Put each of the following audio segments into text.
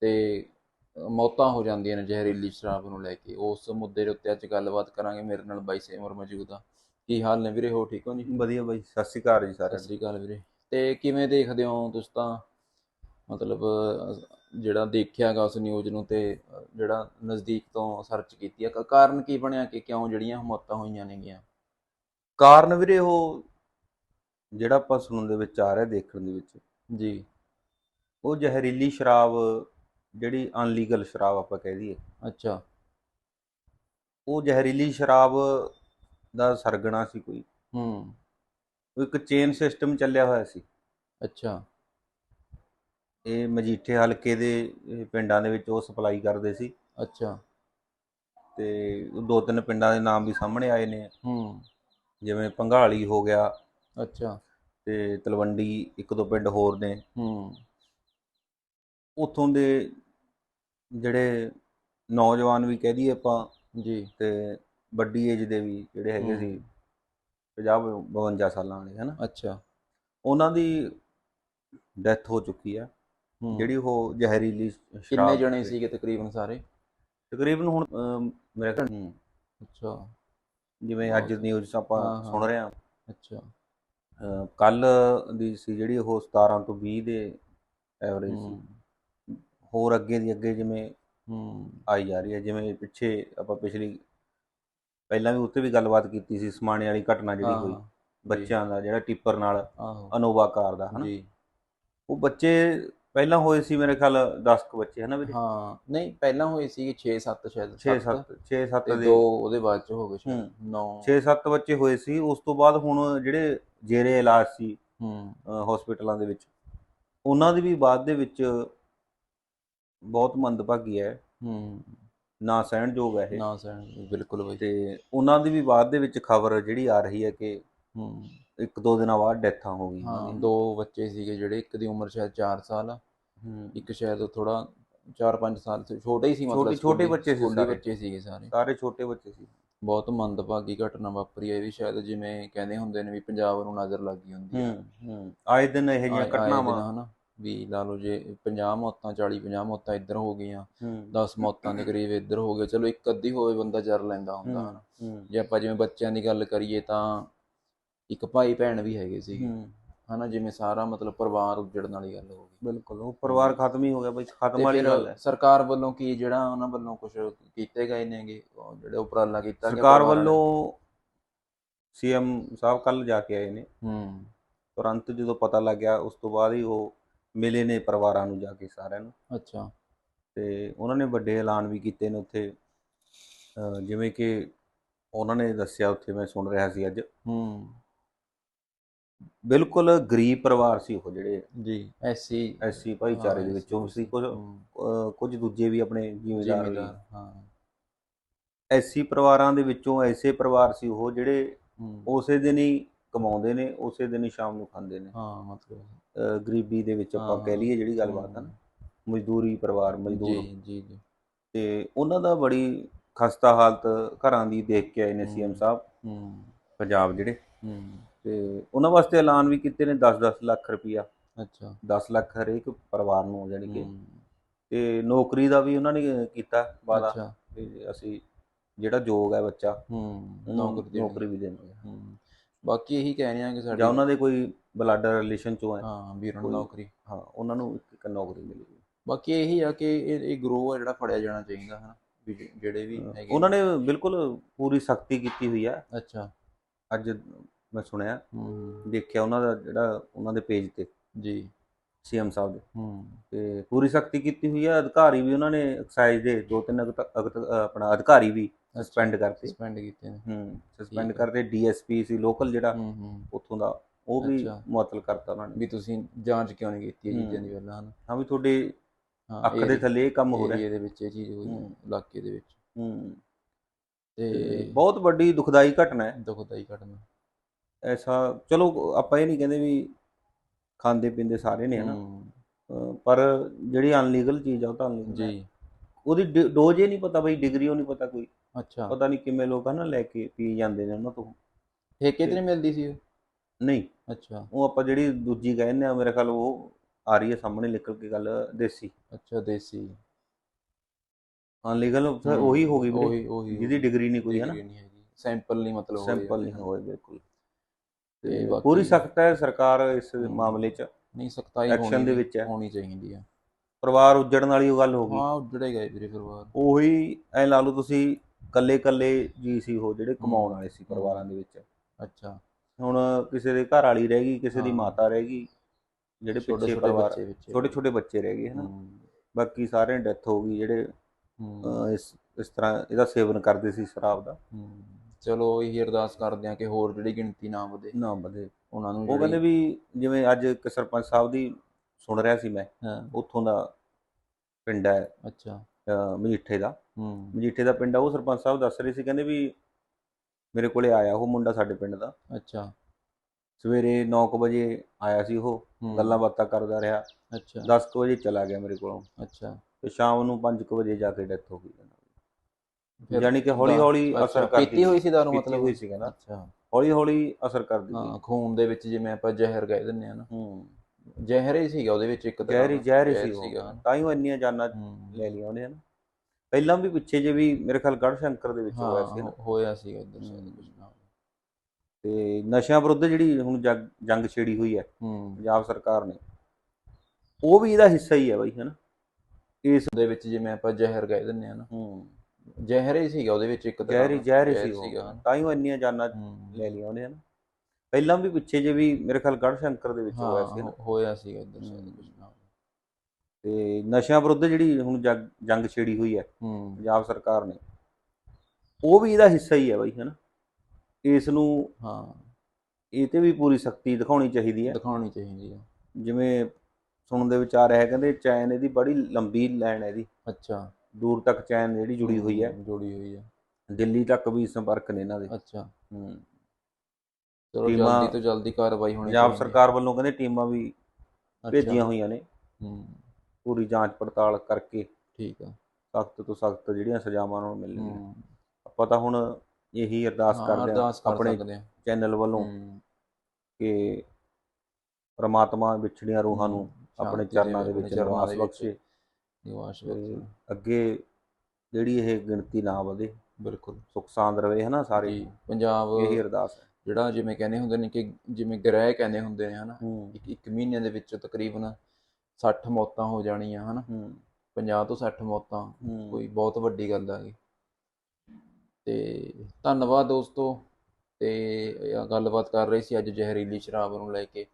ਤੇ ਮੌਤਾਂ ਹੋ ਜਾਂਦੀਆਂ ਨੇ ਜ਼ਹਿਰੀਲੀ ਸ਼ਰਾਬ ਨੂੰ ਲੈ ਕੇ। ਉਸ ਮੁੱਦੇ ਦੇ ਉੱਤੇ ਅੱਜ ਗੱਲਬਾਤ ਕਰਾਂਗੇ। ਮੇਰੇ ਨਾਲ ਬਾਈ ਸੇਮਰ ਮੌਜੂਦ ਆ। ਕੀ ਹਾਲ ਨੇ ਵੀਰੇ? ਹੋ ਠੀਕ ਹੋ ਜੀ? ਵਧੀਆ ਬਾਈ ਸਤਿ ਸ਼੍ਰੀ ਅਕਾਲ ਜੀ ਸਤਿ ਸਾਰਿਆਂ ਸ੍ਰੀ ਅਕਾਲ ਵੀਰੇ। ਤੇ ਕਿਵੇਂ ਦੇਖਦੇ ਹੋ ਤੁਸੀਂ ਤਾਂ? ਮਤਲਬ ਜਿਹੜਾ ਦੇਖਿਆਗਾ ਉਸ ਨਿਊਜ਼ ਨੂੰ ਤੇ ਜਿਹੜਾ ਨਜ਼ਦੀਕ ਤੋਂ ਸਰਚ ਕੀਤੀ ਆ। ਕਾਰਨ ਕੀ ਬਣਿਆ ਕਿ ਕਿਉਂ ਜਿਹੜੀਆਂ ਮੌਤਾਂ ਹੋਈਆਂ ਨੇਗੀਆਂ? ਕਾਰਨ ਵੀਰੇ ਉਹ ਜਿਹੜਾ ਆਪਾਂ ਸੁਣਨ ਦੇ ਵਿੱਚ ਆ ਰਿਹਾ ਦੇਖਣ ਦੇ ਵਿੱਚ। ਜੀ। ਉਹ ਜ਼ਹਿਰੀਲੀ ਸ਼ਰਾਬ ਜਿਹੜੀ ਅਨਲੀਗਲ ਸ਼ਰਾਬ ਆਪਾਂ ਕਹਿ ਦਈਏ। ਅੱਛਾ। ਉਹ ਜ਼ਹਿਰੀਲੀ ਸ਼ਰਾਬ ਦਾ ਸਰਗਣਾ ਸੀ ਕੋਈ। ਹੂੰ। ਉਹ ਇੱਕ ਚੇਨ ਸਿਸਟਮ ਚੱਲਿਆ ਹੋਇਆ ਸੀ। ਅੱਛਾ। ਇਹ ਮਜੀਠੇ ਹਲਕੇ ਦੇ ਪਿੰਡਾਂ ਦੇ ਵਿੱਚ ਉਹ ਸਪਲਾਈ ਕਰਦੇ ਸੀ। ਅੱਛਾ। ਤੇ ਉਹ ਦੋ ਤਿੰਨ ਪਿੰਡਾਂ ਦੇ ਨਾਮ ਵੀ ਸਾਹਮਣੇ ਆਏ ਨੇ। ਹੂੰ। ਜਿਵੇਂ ਪੰਘਾਲੀ ਹੋ ਗਿਆ। ਅੱਛਾ। ਤੇ ਤਲਵੰਡੀ ਇੱਕ ਦੋ ਪਿੰਡ ਹੋਰ ਨੇ। ਹੂੰ। ਉੱਥੋਂ ਦੇ ਜਿਹੜੇ ਨੌਜਵਾਨ ਵੀ ਕਹਿ ਦਈਏ ਆਪਾਂ ਜੀ ਤੇ ਵੱਡੀ ਏਜ ਦੇ ਵੀ ਜਿਹੜੇ ਹੈਗੇ। ਸੀ 50 52 ਸਾਲਾਂ ਵਾਲੇ ਹਨਾ? ਅੱਛਾ। ਉਹਨਾਂ ਦੀ ਡੈਥ ਹੋ ਚੁੱਕੀ ਆ। ਜਿਹੜੀ ਉਹ ਜ਼ਹਿਰੀਲੀ ਕਿੰਨੇ ਜਣੇ ਸੀਗੇ ਤਕਰੀਬਨ ਸਾਰੇ? ਤਕਰੀਬਨ ਹੁਣ ਮੇਰੇ ਖਿਆਲ ਅੱਛਾ। ਜਿਵੇਂ ਅੱਜ ਨਿਊਜ਼ ਆਪਾਂ। ਸੁਣ ਰਹੇ ਹਾਂ। ਅੱਛਾ। ਕੱਲ ਦੀ ਸੀ ਜਿਹੜੀ ਉਹ 17 ਤੋਂ 20 ਦੇ ਐਵਰੇਜ ਸੀ। ਹੋਰ ਅੱਗੇ ਦੀ ਅੱਗੇ ਜਿਵੇਂ ਆਈ ਜਾ ਰਹੀ ਹੈ ਜਿਵੇਂ ਪਿੱਛੇ ਆਪਾਂ ਪਿਛਲੀ ਪਹਿਲਾਂ ਵੀ ਉੱਤੇ ਵੀ ਗੱਲਬਾਤ ਕੀਤੀ ਸੀ ਸਮਾਣੇ ਵਾਲੀ ਘਟਨਾ ਜਿਹੜੀ ਹੋਈ ਬੱਚਿਆਂ ਦਾ ਜਿਹੜਾ ਟਿੱਪਰ ਨਾਲ ਅਨੋਵਾ ਕਾਰ ਦਾ ਹਨਾ? ਉਹ ਬੱਚੇ ਪਹਿਲਾਂ ਹੋਏ ਸੀ ਮੇਰੇ ਖਿਆਲ 10 ਕੁ ਬੱਚੇ ਹਨਾ ਵੀਰੇ? ਹਾਂ। ਨਹੀਂ ਪਹਿਲਾਂ ਹੋਏ ਸੀਗੇ 6 7 ਸ਼ਾਇਦ 6 ਸੱਤ, 7 6 7 ਤੇ ਦੇ ਦੋ ਉਹਦੇ ਬਾਅਦ ਚ ਹੋ ਗਏ ਸ਼ਾਇਦ ਹੂੰ। 9 6 7 ਬੱਚੇ ਹੋਏ ਸੀ ਉਸ ਤੋਂ ਬਾਅਦ ਹੁਣ ਜਿਹੜੇ ਜੇਰੇ ਇਲਾਜ ਸੀ ਹਸਪੀਟਲਾਂ ਦੇ ਵਿੱਚ ਉਹਨਾਂ ਦੀ ਵੀ ਬਾਅਦ ਦੇ ਵਿੱਚ ਬਹੁਤ ਮੰਦਭਾਗੀ ਹੈ। ਹੂੰ। ਨਾ ਸਹਿਣਯੋਗ ਹੈ ਇਹ। ਨਾ ਸਹਿਣ ਬਿਲਕੁਲ ਬਈ। ਤੇ ਉਹਨਾਂ ਦੀ ਵੀ ਬਾਅਦ ਦੇ ਵਿੱਚ ਖਬਰ ਜਿਹੜੀ ਆ ਰਹੀ ਹੈ ਕਿ ਹੂੰ। ਇੱਕ ਦੋ ਦਿਨਾਂ ਬਾਅਦ ਡੈਥਾਂ ਹੋ ਗਈਆਂ ਹਾਂ। ਦੋ ਬੱਚੇ ਸੀਗੇ ਜਿਹੜੇ ਇੱਕ ਦੀ ਉਮਰ ਸ਼ਾਇਦ 4 ਸਾਲ ਆ ਹੂੰ। ਇੱਕ ਸ਼ਾਇਦ ਥੋੜਾ 4-5 ਸਾਲ ਸੀ ਛੋਟੇ ਹੀ ਸੀ ਮਤਲਬ ਛੋਟੇ- ਛੋਟੇ ਬੱਚੇ ਸੀ ਸਾਰੇ। ਬੱਚੇ ਸੀਗੇ ਸਾਰੇ। ਸਾਰੇ ਛੋਟੇ ਬੱਚੇ ਸੀ। ਬਹੁਤ ਮੰਦਭਾਗੀ ਘਟਨਾ ਵਾਪਰੀ ਹੈ ਇਹ ਵੀ ਸ਼ਾਇਦ ਜਿਵੇਂ ਕਹਿੰਦੇ ਹੁੰਦੇ ਨੇ ਵੀ ਪੰਜਾਬ ਨੂੰ ਨਜ਼ਰ ਲੱਗ ਹੁੰਦੀ ਹੈ। ਹੂੰ ਹੂੰ। ਆਏ ਦਿਨ ਇਹ ਜਿਹੀਆਂ ਘਟਨਾਵਾਂ ਹਨਾ। ਵੀ ਲਾ ਲਓ ਜੇ 50 ਮੌਤਾਂ 40 50 ਮੌਤਾਂ ਇੱਧਰ ਹੋ ਗਈਆਂ ਹੂੰ। 10 ਮੌਤਾਂ ਦੇ ਕਰੀਬ ਇੱਧਰ ਹੋ ਗਏ ਚਲੋ ਇੱਕ ਅੱਧੀ ਹੋਵੇ ਬੰਦਾ ਜਰ ਲੈਂਦਾ ਹੁੰਦਾ ਹਨਾ। ਜੇ ਆਪਾਂ ਜਿਵੇਂ ਬੱਚਿਆਂ ਦੀ ਗੱਲ ਕਰੀਏ ਤਾਂ ਇੱਕ ਭਾਈ ਭੈਣ ਵੀ ਹੈਗੇ ਸੀ ਹਨਾ ਜਿਵੇਂ ਸਾਰਾ ਮਤਲਬ ਪਰਿਵਾਰ ਉੱਜੜਨ ਵਾਲੀ ਗੱਲ ਹੋ ਗਈ। ਬਿਲਕੁਲ ਉਹ ਪਰਿਵਾਰ ਖਤਮ ਹੀ ਹੋ ਗਿਆ ਬਈ ਖਤਮ ਵਾਲੀ ਗੱਲ ਹੈ। ਸਰਕਾਰ ਵੱਲੋਂ ਕੀ ਜਿਹੜਾ ਉਹਨਾਂ ਵੱਲੋਂ ਕੁਝ ਕੀਤੇ ਗਏ ਨੇਗੇ ਜਿਹੜੇ ਉਪਰਾਲਾ ਕੀਤਾ ਗਿਆ ਸਰਕਾਰ? ਵੱਲੋਂ ਸੀਐਮ ਸਾਹਿਬ ਕੱਲ ਜਾ ਕੇ ਆਏ ਨੇ। ਹੂੰ। ਤੁਰੰਤ ਜਦੋਂ ਪਤਾ ਲੱਗਿਆ ਉਸ ਤੋਂ ਬਾਅਦ ਹੀ ਉਹ ਮਿਲੇ ਨੇ ਪਰਿਵਾਰਾਂ ਨੂੰ ਜਾ ਕੇ ਸਾਰਿਆਂ ਨੂੰ। ਅੱਛਾ। ਤੇ ਉਹਨਾਂ ਨੇ ਵੱਡੇ ਐਲਾਨ ਵੀ ਕੀਤੇ ਨੇ ਉੱਥੇ। ਅਹ ਜਿਵੇਂ ਕਿ ਉਹਨਾਂ ਨੇ ਦੱਸਿਆ ਉੱਥੇ ਮੈਂ ਸੁਣ ਰਿਹਾ ਸੀ ਅੱਜ। ਹੂੰ। ਬਿਲਕੁਲ ਗਰੀਬ ਪਰਿਵਾਰ ਸੀ ਉਹ ਜਿਹੜੇ। ਜੀ ਐਸੀ ਐਸੀ ਭਾਈਚਾਰੇ ਦੇ ਵਿੱਚੋਂ ਸੀ। ਕੁਝ ਅਹ ਕੁਝ ਦੂਜੇ ਵੀ ਆਪਣੇ ਜ਼ਿਮੀਦਾਰ ਵੀ। ਜ਼ਿਮੀਦਾਰ ਹਾਂ। ਐਸੀ ਪਰਿਵਾਰਾਂ ਦੇ ਵਿੱਚੋਂ ਐਸੇ ਪਰਿਵਾਰ ਸੀ ਉਹ ਜਿਹੜੇ ਹੂੰ। ਉਸੇ ਦਿਨ ਹੀ ਕਮਾਉਂਦੇ ਨੇ ਉਸੇ ਦਿਨ ਹੀ ਸ਼ਾਮ ਨੂੰ ਖਾਂਦੇ ਨੇ। ਹਾਂ ਮਤਲਬ। ਗਰੀਬੀ ਦੇ ਵਿੱਚ ਆਪਾਂ। ਕਹਿ ਲਈਏ ਜਿਹੜੀ ਗੱਲਬਾਤ ਹੈ ਨਾ ਮਜ਼ਦੂਰੀ ਪਰਿਵਾਰ ਮਜ਼ਦੂਰ। ਜੀ ਜੀ। ਜੀ ਤੇ ਉਹਨਾਂ ਦਾ ਬੜੀ ਖਸਤਾ ਹਾਲਤ ਘਰਾਂ ਦੀ ਦੇਖ ਕੇ ਆਏ ਨੇ ਸੀਐਮ। ਸਾਹਿਬ ਹੂੰ। ਪੰਜਾਬ ਜਿਹੜੇ। ਹੂੰ। ਤੇ ਉਹਨਾਂ ਵਾਸਤੇ ਐਲਾਨ ਵੀ ਕੀਤੇ ਨੇ 10-10 ਲੱਖ ਰੁਪਇਆ। ਅੱਛਾ। 10 ਲੱਖ ਹਰੇਕ ਪਰਿਵਾਰ ਨੂੰ ਜਾਣੀ ਕਿ। ਤੇ ਨੌਕਰੀ ਦਾ ਵੀ ਉਹਨਾਂ ਨੇ ਕੀਤਾ ਵਾਦਾ ਅੱਛਾ। ਕਿ ਅਸੀਂ ਜਿਹੜਾ ਯੋਗ ਹੈ ਬੱਚਾ ਹੂੰ। ਨੌਕਰੀ ਵੀ ਦੇਣੀ ਹੂੰ। ਬਾਕੀ ਇਹੀ ਕਹਿ ਰਹੇ ਆ ਕਿ ਸਾਡੀ ਜਾਂ ਉਹਨਾਂ ਦੇ ਕੋਈ ਬਲੱਡ ਰਿਲੇਸ਼ਨ ਚੋਂ ਹੈ। ਹਾਂ ਵੀਰਾਂ ਨੂੰ ਕੋਈ- ਨੌਕਰੀ। ਹਾਂ ਉਹਨਾਂ ਨੂੰ ਇੱਕ ਇੱਕ ਨੌਕਰੀ ਮਿਲੇਗੀ ਬਾਕੀ ਇਹੀ ਆ ਕਿ ਇਹ ਇਹ ਗਰੋ ਆ ਜਿਹੜਾ ਫੜਿਆ ਜਾਣਾ ਚਾਹੀਦਾ ਹਨਾ? ਵੀ ਜਿ- ਜਿਹੜੇ ਵੀ ਹੈਗੇ ਉਹਨਾਂ ਨੇ ਬਿਲਕੁਲ ਪੂਰੀ ਸਖਤੀ ਕੀਤੀ ਹੋਈ ਹੈ ਅੱਛਾ। ਅੱਜ ਮੈਂ ਸੁਣਿਆ ਹੂੰ। ਦੇਖਿਆ ਉਹਨਾਂ ਦਾ ਜਿਹੜਾ ਉਹਨਾਂ ਦੇ ਪੇਜ ਤੇ। ਜੀ। ਸੀਐਮ ਸਾਹਿਬ ਦੇ। ਹੂੰ। ਤੇ ਪੂਰੀ ਸਖਤੀ ਕੀਤੀ ਹੋਈ ਹੈ ਅਧਿਕਾਰੀ ਵੀ ਉਹਨਾਂ ਨੇ ਐਕਸਾਈਜ਼ ਦੇ ਦੋ ਤਿੰਨ ਆਪਣਾ ਅਧਿਕਾਰੀ ਵੀ ਸਸਪੈਂਡ ਕਰਤੇ। ਸਸਪੈਂਡ ਕੀਤੇ ਨੇ। ਹੂੰ ਸਸਪੈਂਡ। ਕਰਤੇ। ਡੀਐਸਪੀ ਸੀ ਲੋਕਲ ਜਿਹੜਾ ਉੱਥੋਂ ਦਾ ਉਹ ਵੀ। ਮੁਅੱਤਲ ਕਰਤਾ ਉਹਨਾਂ ਨੇ। ਵੀ ਤੁਸੀਂ ਜਾਂਚ ਕਿਉਂ ਨਹੀਂ ਕੀਤੀ ਇਹ। ਚੀਜ਼ਾਂ ਦੀ ਪਹਿਲਾਂ ਹਨਾ? ਹਾਂ ਵੀ ਤੁਹਾਡੇ ਅੱਖ ਦੇ ਥੱਲੇ ਇਹ ਕੰਮ ਹੋ ਰਿਹਾ। ਏਰੀਏ ਦੇ ਵਿੱਚ ਇਹ ਚੀਜ਼ ਹੋਈ। ਇਲਾਕੇ ਦੇ ਵਿੱਚ। ਹੂੰ। ਤੇ ਬਹੁਤ ਵੱਡੀ ਦੁਖਦਾਈ ਘਟਨਾ ਹੈ। ਦੁਖਦਾਈ ਘਟਨਾ। ਐਸਾ ਚਲੋ ਆਪਾਂ ਇਹ ਨਹੀਂ ਕਹਿੰਦੇ ਵੀ ਖਾਂਦੇ ਪੀਂਦੇ ਸਾਰੇ ਨੇ ਹਨਾ? ਪਰ ਜਿਹੜੀ ਅਨਲੀਗਲ ਚੀਜ਼ ਆ ਉਹ ਤਾਂ ਹੈ। ਜੀ। ਉਹਦੀ ਡੋਜ਼ ਹੀ ਨਹੀਂ ਪਤਾ ਬਈ ਡਿਗਰੀ ਉਹ ਨਹੀਂ ਪਤਾ ਕੋਈ। ਅੱਛਾ। ਪਤਾ ਨਹੀਂ ਕਿਵੇਂ ਲੋਕ ਹਨਾ ਲੈ ਕੇ ਪੀ ਜਾਂਦੇ ਨੇ ਉਹਨਾਂ ਤੋਂ। ਠੇਕੇ ਤੇ ਨਹੀਂ ਮਿਲਦੀ ਸੀ ਉਹ? ਨਹੀਂ। ਅੱਛਾ। ਉਹ ਆਪਾਂ ਜਿਹੜੀ ਦੂਜੀ ਕਹਿੰਦੇ ਆ ਮੇਰੇ ਖਿਆਲ ਉਹ ਆ ਰਹੀ ਹੈ ਸਾਹਮਣੇ ਨਿਕਲ ਕੇ ਗੱਲ ਦੇਸੀ। ਅੱਛਾ ਦੇਸੀ। ਅਨਲੀਗਲ ਉਹੀ ਹੋ ਗਈ ਉਹੀ ਉਹੀ ਜਿਹਦੀ ਡਿਗਰੀ ਨਹੀਂ ਕੋਈ ਹੈ ਨਾ ਸੈਂਪਲ ਨਹੀਂ ਮਤਲਬ ਸਿੰਪਲ ਨਹੀਂ। ਹੋਏ ਬਿਲਕੁਲ। ਤੇ ਪੂਰੀ ਸਖਤ ਹੈ ਸਰਕਾਰ ਇਸ। ਮਾਮਲੇ 'ਚ। ਨਹੀਂ ਸਖਤਾਈ ਹੋਣੀ ਦੇ ਵਿੱਚ ਹੈ। ਹੋਣੀ ਚਾਹੀਦੀ ਆ। ਪਰਿਵਾਰ ਉੱਜੜਨ ਵਾਲੀ ਉਹ ਗੱਲ ਹੋ ਗਈ। ਹਾਂ ਉੱਜੜੇ ਗਏ ਵੀਰੇ ਪਰਿਵਾਰ। ਉਹੀ ਐ ਲਾ ਲਓ ਤੁਸੀਂ ਕੱਲੇ ਕੱਲੇ ਜੀ ਸੀ ਉਹ ਜਿਹੜੇ ਕਮਾਉਣ ਵਾਲੇ ਸੀ ਪਰਿਵਾਰਾਂ ਦੇ ਵਿੱਚ। ਅੱਛਾ। ਹੁਣ ਕਿਸੇ ਦੇ ਘਰ ਵਾਲੀ ਰਹਿ ਗਈ ਕਿਸੇ ਦੀ। ਮਾਤਾ ਰਹਿ ਗਈ ਜਿਹੜੇ ਪਿੱਛੇ ਪਰਿਵਾਰ ਬੱਚੇ ਵਿੱਚ। ਛੋਟੇ ਛੋਟੇ ਬੱਚੇ ਰਹਿ ਗਏ ਹਨਾ। ਬਾਕੀ ਸਾਰਿਆਂ ਦੀ ਡੈਥ ਹੋ ਗਈ ਜਿਹੜੇ ਇਸ ਇਸ ਤਰ੍ਹਾਂ ਇਹਦਾ ਸੇਵਨ ਕਰਦੇ ਸੀ ਸ਼ਰਾਬ ਦਾ। ਚਲੋ ਇਹੀ ਅਰਦਾਸ ਕਰਦੇ ਆ ਕਿ ਹੋਰ ਜਿਹੜੀ ਗਿਣਤੀ ਨਾ ਵਧੇ। ਨਾ ਵਧੇ। ਉਹਨਾਂ ਨੂੰ ਉਹ ਕਹਿੰਦੇ ਵੀ ਜਿਵੇਂ ਅੱਜ ਇੱਕ ਸਰਪੰਚ ਸਾਹਿਬ ਦੀ ਸੁਣ ਰਿਹਾ ਸੀ ਮੈਂ ਉੱਥੋਂ ਦਾ ਪਿੰਡ ਹੈ। ਅੱਛਾ। ਮਜੀਠੇ ਦਾ। ਹੂੰ। ਮਜੀਠੇ ਦਾ ਪਿੰਡ ਆ ਉਹ ਸਰਪੰਚ ਸਾਹਿਬ ਦੱਸ ਰਹੇ ਸੀ ਕਹਿੰਦੇ ਵੀ ਮੇਰੇ ਕੋਲੇ ਆਇਆ ਉਹ ਮੁੰਡਾ ਸਾਡੇ ਪਿੰਡ ਦਾ। ਅੱਛਾ। ਸਵੇਰੇ 9 ਵਜੇ ਆਇਆ ਸੀ ਉਹ ਗੱਲਾਂ ਬਾਤਾਂ ਕਰਦਾ ਰਿਹਾ। ਅੱਛਾ। 10 ਵਜੇ ਚਲਾ ਗਿਆ ਮੇਰੇ ਕੋਲੋਂ। ਅੱਛਾ। ਤੇ ਸ਼ਾਮ ਨੂੰ 5 ਵਜੇ ਜਾ ਕੇ ਡੈਥ ਹੋ ਗਈ ਯਾਨੀ ਕਿ ਹੌਲੀ ਹੌਲੀ ਅਸਰ ਕਰਦੀ ਪੀਤੀ ਹੋਈ ਸੀ ਦਾਰੂ ਮਤਲਬ ਹੋਈ ਸੀ ਕਹਿੰਦਾ। ਅੱਛਾ। ਹੌਲੀ ਹੌਲੀ ਅਸਰ ਕਰਦੀ ਹਾਂ ਖੂਨ ਦੇ ਵਿੱਚ ਜਿਵੇਂ ਆਪਾਂ ਜ਼ਹਿਰ ਕਹਿ ਦਿੰਦੇ ਆ ਨਾ। ਹੂੰ। ਜ਼ਹਿਰ ਹੀ ਸੀਗਾ ਉਹਦੇ ਵਿੱਚ ਇੱਕ ਜ਼ਹਿਰੀ। ਜ਼ਹਿਰ ਸੀ ਉਹ ਸੀਗਾ ਤਾਂ ਹੀ ਉਹ ਇੰਨੀਆਂ ਜਾਨਾਂ ਹੂੰ। ਲੈ ਲਈਆਂ ਉਹਨੇ ਹਨਾ ਪਹਿਲਾਂ ਵੀ ਪਿੱਛੇ ਜੇ ਵੀ ਮੇਰੇ ਖਿਆਲ ਗੜ੍ਹ ਸ਼ੰਕਰ ਦੇ ਵਿੱਚ ਹੋਇਆ ਸੀ ਹਾਂ ਹੋ- ਹੋਇਆ ਹੂੰ। ਕੁਝ ਨਾ ਤੇ ਨਸ਼ਿਆਂ ਵਿਰੁੱਧ ਜਿਹੜੀ ਹੁਣ ਜੰਗ ਛੇੜੀ ਹੋਈ ਹੈ ਹੂੰ ਪੰਜਾਬ ਸਰਕਾਰ ਨੇ ਉਹ ਵੀ ਇਹਦਾ ਹਿੱਸਾ ਹੀ ਹੈ ਬਾਈ ਹਨਾ ਇਸ ਦੇ ਵਿੱਚ ਜਿਵੇਂ ਆਪਾਂ ਜ਼ਹਿਰ ਕਹਿ ਦਿੰਦੇ ਆ ਨਾ ਹੂੰ ਜ਼ਹਿਰ ਹੀ ਸੀਗਾ ਉਹਦੇ ਵਿੱਚ ਇੱਕ ਜ਼ਹਿਰੀ। ਜ਼ਹਿਰ ਜ਼ਹਿਰ ਸੀ ਉਹ ਸੀਗਾ ਤਾਂ ਹੀ ਉਹ ਇੰਨੀਆਂ ਜਾਨਾਂ ਹੂੰ। ਲੈ ਲਈਆਂ ਉਹਨੇ ਹਨਾ ਪਹਿਲਾਂ ਵੀ ਪਿੱਛੇ ਜੇ ਵੀ ਮੇਰੇ ਖਿਆਲ ਗੜ੍ਹ ਸ਼ੰਕਰ ਦੇ ਵਿੱਚ ਹੋਇਆ ਸੀ ਨਾ। ਹੋਇਆ ਸੀਗਾ ਇੱਧਰ ਸ਼ਾਇਦ ਹੂੰ। ਕੁਝ ਨਾ ਤੇ ਨਸ਼ਿਆਂ ਵਿਰੁੱਧ ਜਿਹੜੀ ਹੁਣ ਜੰਗ ਜੰਗ ਛੇੜੀ ਹੋਈ ਹੈ ਹੂੰ। ਪੰਜਾਬ ਸਰਕਾਰ ਨੇ ਉਹ ਵੀ ਇਹਦਾ ਹਿੱਸਾ ਹੀ ਹੈ ਬਾਈ ਹਨਾ? ਇਸ ਨੂੰ ਹਾਂ। ਇਹ ਤੇ ਵੀ ਪੂਰੀ ਸਖਤੀ ਦਿਖਾਉਣੀ ਚਾਹੀਦੀ ਹੈ। ਦਿਖਾਉਣੀ ਚਾਹੀਦੀ ਆ ਜਿਵੇਂ ਸੁਣਨ ਦੇ ਵਿੱਚ ਆ ਰਿਹਾ ਹੈ ਕਹਿੰਦੇ ਚੈਨ ਇਹਦੀ ਬੜੀ ਲੰਬੀ ਲਾਈਨ ਹੈ ਇਹਦੀ। ਅੱਛਾ। ਦੂਰ ਤੱਕ ਚੈਨ ਜਿਹੜੀ ਜੁੜੀ ਹੋਈ ਹੈ। ਹੂੰ, ਜੁੜੀ ਹੋਈ ਹੈ। ਦਿੱਲੀ ਤੱਕ ਵੀ ਸੰਪਰਕ ਨੇ ਇਹਨਾਂ ਦੇ। ਅੱਛਾ। ਹੂੰ। ਚਲੋ ਟੀਮਾਂ- ਜਲਦੀ ਤੋਂ ਜਲਦੀ ਕਾਰਵਾਈ ਹੋਣੀ ਪੰਜਾਬ ਚਾਹੀਦੀ ਹੈ। ਸਰਕਾਰ ਵੱਲੋਂ ਕਹਿੰਦੇ ਟੀਮਾਂ ਵੀ ਅੱਛਾ, ਭੇਜੀਆਂ ਹੋਈਆਂ ਨੇ। ਹੂੰ। ਪੂਰੀ ਜਾਂਚ ਪੜਤਾਲ ਕਰਕੇ ਠੀਕ ਆ। ਸਖਤ ਤੋਂ ਸਖਤ ਜਿਹੜੀਆਂ ਸਜ਼ਾਵਾਂ ਉਹਨਾਂ ਨੂੰ ਮਿਲਣਗੀਆਂ ਹੂੰ। ਆਪਾਂ ਤਾਂ ਹੁਣ ਇਹੀ ਅਰਦਾਸ ਹਾਂ, ਕਰਦੇ ਹਾਂ ਅਰਦਾਸ ਕਰ ਆਪਣੇ ਸਕਦੇ ਚੈਨਲ ਵੱਲੋਂ ਹੂੰ, ਕਿ ਪ੍ਰਮਾਤਮਾ ਵਿਛੜੀਆਂ ਰੂਹਾਂ ਨੂੰ ਆਪਣੇ ਸ਼ਾਂਤੀ ਚਰਨਾਂ ਦੇ ਵਿੱਚ ਚਰਨਾਂ ਨਿਵਾਸ ਦੇ ਵਿੱਚ ਬਖਸ਼ੇ ਨਿਵਾਸ ਤੇ ਅੱਗੇ ਜਿਹੜੀ ਇਹ ਗਿਣਤੀ ਨਾ ਵਧੇ ਬਿਲਕੁਲ। ਸੁਖ ਸਾਂਦ ਰਵੇ ਹਨਾ ਸਾਰੇ। ਜੀ ਪੰਜਾਬ ਇਹੀ ਅਰਦਾਸ ਹੈ। ਜਿਹੜਾ ਜਿਵੇਂ ਕਹਿੰਦੇ ਹੁੰਦੇ ਨੇ ਕਿ ਜਿਵੇਂ ਗ੍ਰਹਿ ਕਹਿੰਦੇ ਹੁੰਦੇ ਨੇ ਹਨਾ? ਹੂੰ। ਇੱਕ ਇੱਕ ਮਹੀਨੇ ਦੇ ਵਿੱਚ ਤਕਰੀਬਨ 60 ਮੌਤਾਂ ਹੋ ਜਾਣੀਆਂ ਹਨਾ? ਹੂੰ। 50 ਤੋਂ 60 ਮੌਤਾਂ ਹੂੰ। ਕੋਈ ਬਹੁਤ ਵੱਡੀ ਗੱਲ ਆ ਗਈ। ਤੇ ਧੰਨਵਾਦ ਦੋਸਤੋ ਤੇ ਗੱਲਬਾਤ ਕਰ ਰਹੇ ਸੀ ਅੱਜ ਜ਼ਹਿਰੀਲੀ ਸ਼ਰਾਬ ਨੂੰ ਲੈ ਕੇ।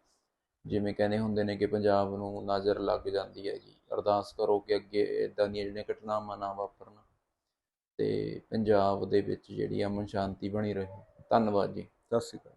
ਜਿਵੇਂ ਕਹਿੰਦੇ ਹੁੰਦੇ ਨੇ ਕਿ ਪੰਜਾਬ ਨੂੰ ਨਜ਼ਰ ਲੱਗ ਜਾਂਦੀ ਹੈਗੀ ਅਰਦਾਸ ਕਰੋ ਕਿ ਅੱਗੇ ਇਦਾਂ ਦੀਆਂ ਜਿਹੜੀਆਂ ਘਟਨਾਵਾਂ ਨਾ ਵਾਪਰਨ। ਤੇ ਪੰਜਾਬ ਦੇ ਵਿੱਚ ਜਿਹੜੀ ਅਮਨ ਸ਼ਾਂਤੀ ਬਣੀ ਰਹੇ। ਧੰਨਵਾਦ ਜੀ। ਸਤਿ ਸ਼੍ਰੀ ਅਕਾਲ।